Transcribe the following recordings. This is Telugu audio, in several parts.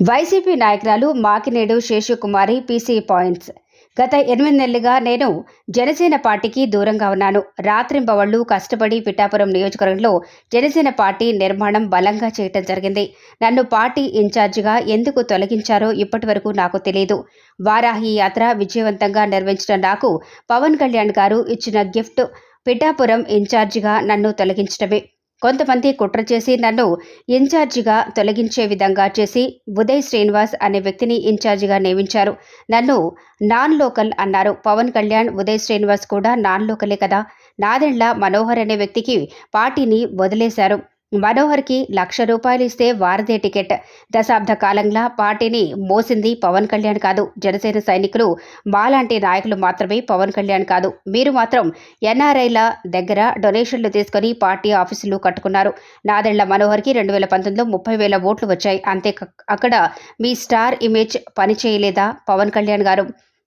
వైసీపీ నాయకురాలు మాకినేడు శేషుకుమారి పీసీ పాయింట్స్. గత ఎనిమిది నెలలుగా నేను జనసేన పార్టీకి దూరంగా ఉన్నాను. రాత్రింబవళ్ళు కష్టపడి పిఠాపురం నియోజకవర్గంలో జనసేన పార్టీ నిర్మాణం బలంగా చేయటం జరిగింది. నన్ను పార్టీ ఇన్ఛార్జిగా ఎందుకు తొలగించారో ఇప్పటి వరకు నాకు తెలియదు వారాహి యాత్ర విజయవంతంగా నిర్వహించిన నాకు పవన్ కళ్యాణ్ గారు ఇచ్చిన గిఫ్ట్. పిఠాపురం ఇన్ఛార్జిగా నన్ను తొలగించడమే. కొంతమంది కుట్ర చేసి నన్ను ఇన్ఛార్జిగా తొలగించే విధంగా చేసి ఉదయ్ శ్రీనివాస్ అనే వ్యక్తిని ఇన్ఛార్జిగా నియమించారు. నన్ను నాన్ లోకల్ అన్నారు. పవన్ కళ్యాణ్ ఉదయ్ శ్రీనివాస్ కూడా నాన్ లోకలే కదా. నాదెండ్ల మనోహర్ అనే వ్యక్తికి పార్టీని వదిలేశారు. మనోహర్కి లక్ష రూపాయలు ఇస్తే వారదే టికెట్. దశాబ్ద కాలంగా పార్టీని మోసింది పవన్ కళ్యాణ్ కాదు. జనసేన సైనికులు మాలాంటి నాయకులు మాత్రమే పవన్ కళ్యాణ్ కాదు. మీరు మాత్రం ఎన్ఆర్ఐల దగ్గర డొనేషన్లు తీసుకొని పార్టీ ఆఫీసులు కట్టుకున్నారు. నాదెళ్ళ మనోహర్కి రెండు వేల పంతొమ్మిదిలో ముప్పై వేల ఓట్లు వచ్చాయి. అంతే అక్కడ మీ స్టార్ ఇమేజ్ పనిచేయలేదా పవన్ కళ్యాణ్ గారు?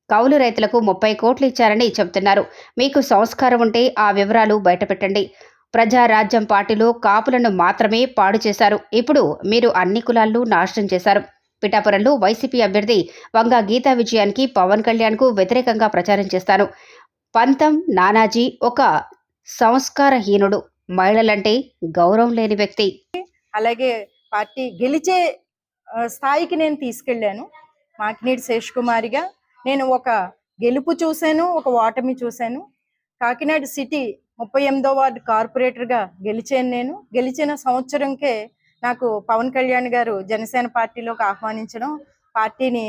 కౌలు రైతులకు ముప్పై కోట్లు ఇచ్చారని చెబుతున్నారు మీకు సంస్కారం ఉంటే ఆ వివరాలు బయటపెట్టండి. ప్రజారాజ్యం పార్టీలో కాపులను మాత్రమే పాడు చేశారు. ఇప్పుడు మీరు అన్ని కులాల్లో నాశనం చేశారు. పిఠాపురంలో వైసీపీ అభ్యర్థి వంగ గీతా విజయానికి పవన్ కళ్యాణ్కు వ్యతిరేకంగా ప్రచారం చేస్తాను పంతం నానాజీ ఒక సంస్కారహీనుడు. మహిళలంటే గౌరవం లేని వ్యక్తి. అలాగే పార్టీ గెలిచే స్థాయికి నేను తీసుకెళ్ళాను. మాకినీటి శేష్ కుమారిగా నేను ఒక గెలుపు చూశాను ఒక ఓటమి చూశాను. కాకినాడ సిటీ ముప్పై ఎనిమిదో వార్డు కార్పొరేటర్గా గెలిచాను నేను. గెలిచిన సంవత్సరంకే నాకు పవన్ కళ్యాణ్ గారు జనసేన పార్టీలోకి ఆహ్వానించడం పార్టీని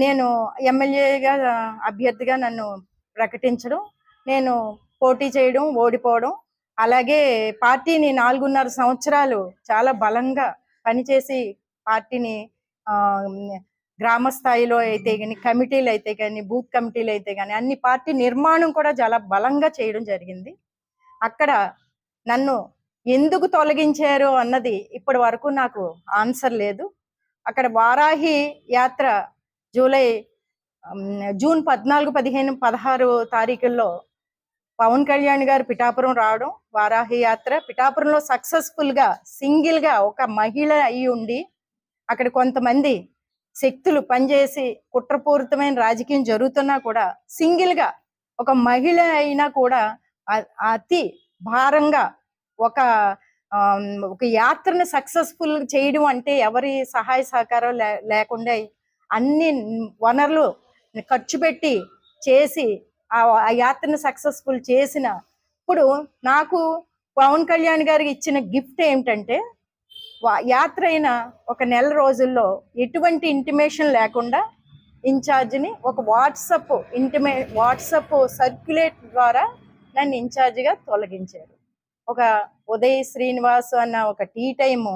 నేను ఎమ్మెల్యేగా అభ్యర్థిగా నన్ను ప్రకటించడం నేను పోటీ చేయడం ఓడిపోవడం అలాగే పార్టీని నాలుగున్నర సంవత్సరాలు చాలా బలంగా పనిచేసి పార్టీని ఆ, గ్రామ స్థాయిలో అయితే కానీ కమిటీలు అయితే కానీ బూత్ కమిటీలు అయితే కానీ అన్ని పార్టీ నిర్మాణం కూడా చాలా బలంగా చేయడం జరిగింది. అక్కడ నన్ను ఎందుకు తొలగించారు అన్నది ఇప్పటి వరకు నాకు ఆన్సర్ లేదు. అక్కడ వారాహి యాత్ర జూలై జూన్ పద్నాలుగు పదిహేను పదహారు తారీఖుల్లో పవన్ కళ్యాణ్ గారు పిఠాపురం రావడం వారాహి యాత్ర. పిఠాపురంలో సక్సెస్ఫుల్గా గా సింగిల్ ఒక మహిళ అయి ఉండి అక్కడ కొంతమంది శక్తులు పనిచేసి కుట్రపూరితమైన రాజకీయం జరుగుతున్నా కూడా సింగిల్గా ఒక మహిళ అయినా కూడా అతి భారంగా ఒక ఒక యాత్రను సక్సెస్ఫుల్ చేయడం అంటే ఎవరి సహాయ సహకారం లే- లేకుండా అన్ని వనరులు ఖర్చు పెట్టి చేసి ఆ ఆ యాత్రను సక్సెస్ఫుల్ చేసిన ఇప్పుడు నాకు పవన్ కళ్యాణ్ గారికి ఇచ్చిన గిఫ్ట్ ఏమిటంటే యాత్ర అయిన ఒక నెల రోజుల్లో ఎటువంటి ఇంటిమేషన్ లేకుండా ఇన్ఛార్జ్ని ఒక వాట్సప్ ఇంటిమే వాట్సప్ సర్క్యులేట్ ద్వారా నన్ను ఇన్ఛార్జిగా తొలగించారు. ఒక ఉదయ్ శ్రీనివాస్ అన్న ఒక టీ టైము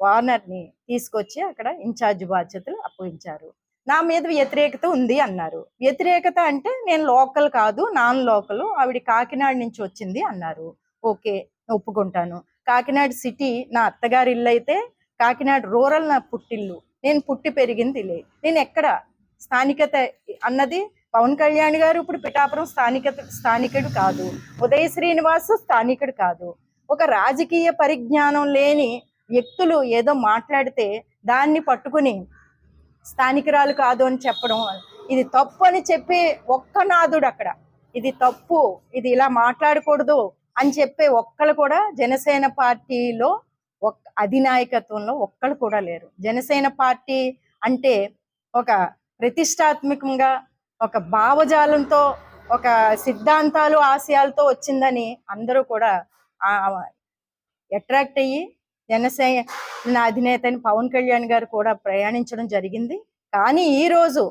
వార్నర్ని తీసుకొచ్చి అక్కడ ఇన్ఛార్జ్ బాధ్యతలు అప్పగించారు. నా మీద వ్యతిరేకత ఉంది అన్నారు. వ్యతిరేకత అంటే నేను లోకల్ కాదు నాన్ లోకల్ ఆవిడ కాకినాడ నుంచి వచ్చింది అన్నారు. ఓకే ఒప్పుకుంటాను. కాకినాడ సిటీ నా అత్తగారి ఇల్లు అయితే కాకినాడ రూరల్ నా పుట్టిల్లు. నేను పుట్టి పెరిగింది లే. నేను ఎక్కడ స్థానికత అన్నది పవన్ కళ్యాణ్ గారు ఇప్పుడు పిఠాపురం స్థానిక స్థానికుడు కాదు. ఉదయ శ్రీనివాస్ స్థానికుడు కాదు. ఒక రాజకీయ పరిజ్ఞానం లేని వ్యక్తులు ఏదో మాట్లాడితే దాన్ని పట్టుకుని స్థానికురాలు కాదు అని చెప్పడం ఇది తప్పు అని చెప్పే ఒక్క నాదుడు అక్కడ. ఇది తప్పు ఇది ఇలా మాట్లాడకూడదు అని చెప్పే ఒక్కళ్ళు కూడా జనసేన పార్టీలో ఒక్ అధినాయకత్వంలో ఒక్కళ్ళు కూడా లేరు. జనసేన పార్టీ అంటే ఒక ప్రతిష్టాత్మకంగా ఒక భావజాలంతో ఒక సిద్ధాంతాలు ఆశయాలతో వచ్చిందని అందరూ కూడా అట్రాక్ట్ అయ్యి జనసేన అధినేత పవన్ కళ్యాణ్ గారు కూడా ప్రయాణించడం జరిగింది. కానీ ఈ రోజు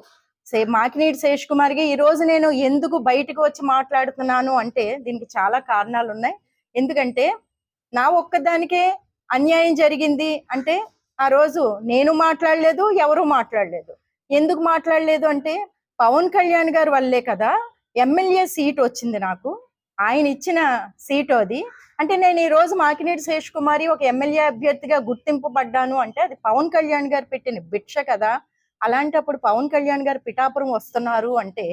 సే మాకినీటి శేష్ కుమార్కి ఈ రోజు నేను ఎందుకు బయటకు వచ్చి మాట్లాడుతున్నాను అంటే దీనికి చాలా కారణాలు ఉన్నాయి. ఎందుకంటే నా ఒక్కదానికే అన్యాయం జరిగింది అంటే ఆ రోజు నేను మాట్లాడలేదు ఎవరు మాట్లాడలేదు. ఎందుకు మాట్లాడలేదు అంటే పవన్ కళ్యాణ్ గారి వల్లే కదా ఎమ్మెల్యే సీట్ వచ్చింది నాకు. ఆయన ఇచ్చిన సీటు అది. అంటే నేను ఈ రోజు మాకినేటి శేష్ కుమారి ఒక ఎమ్మెల్యే అభ్యర్థిగా గుర్తింపబడ్డాను అంటే అది పవన్ కళ్యాణ్ గారు పెట్టిన భిక్ష కదా. అలాంటప్పుడు పవన్ కళ్యాణ్ గారు పిఠాపురం వస్తున్నారు అంటే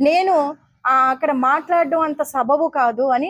నేను ఆ అక్కడ మాట్లాడడం అంత సబబు కాదు అని